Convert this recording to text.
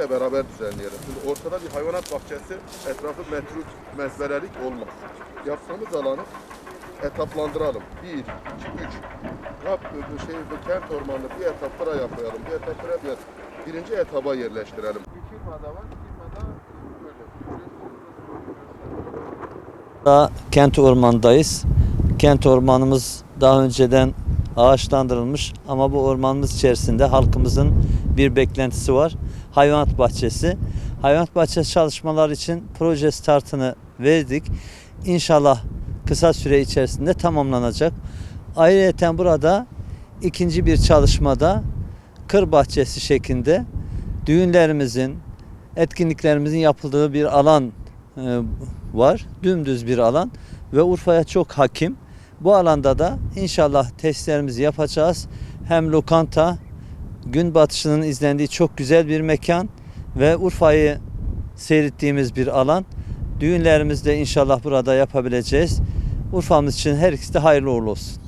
de beraber düzenleyelim. Şimdi ortada bir hayvanat bahçesi, etrafı metruk, mezberelik olmaz. Yaptığımız alanı etaplandıralım. Bir, iki, üç. Kap, şey, bu kent ormanını bir etap buraya koyalım, bir etap buraya, bir etap. Birinci etaba yerleştirelim. Bir firmada var, bir firmada böyle. Daha kent ormandayız. Kent ormanımız daha önceden ağaçlandırılmış ama bu ormanımız içerisinde halkımızın bir beklentisi var. Hayvanat bahçesi. Hayvanat bahçesi çalışmalar için proje startını verdik. İnşallah kısa süre içerisinde tamamlanacak. Ayrıca burada ikinci bir çalışmada kır bahçesi şeklinde düğünlerimizin, etkinliklerimizin yapıldığı bir alan e, var. Dümdüz bir alan ve Urfa'ya çok hakim. Bu alanda da inşallah testlerimizi yapacağız. Hem lokanta, gün batışının izlendiği çok güzel bir mekan ve Urfa'yı seyrettiğimiz bir alan. Düğünlerimizi de inşallah burada yapabileceğiz. Urfa'mız için her ikisi de hayırlı uğurlu olsun.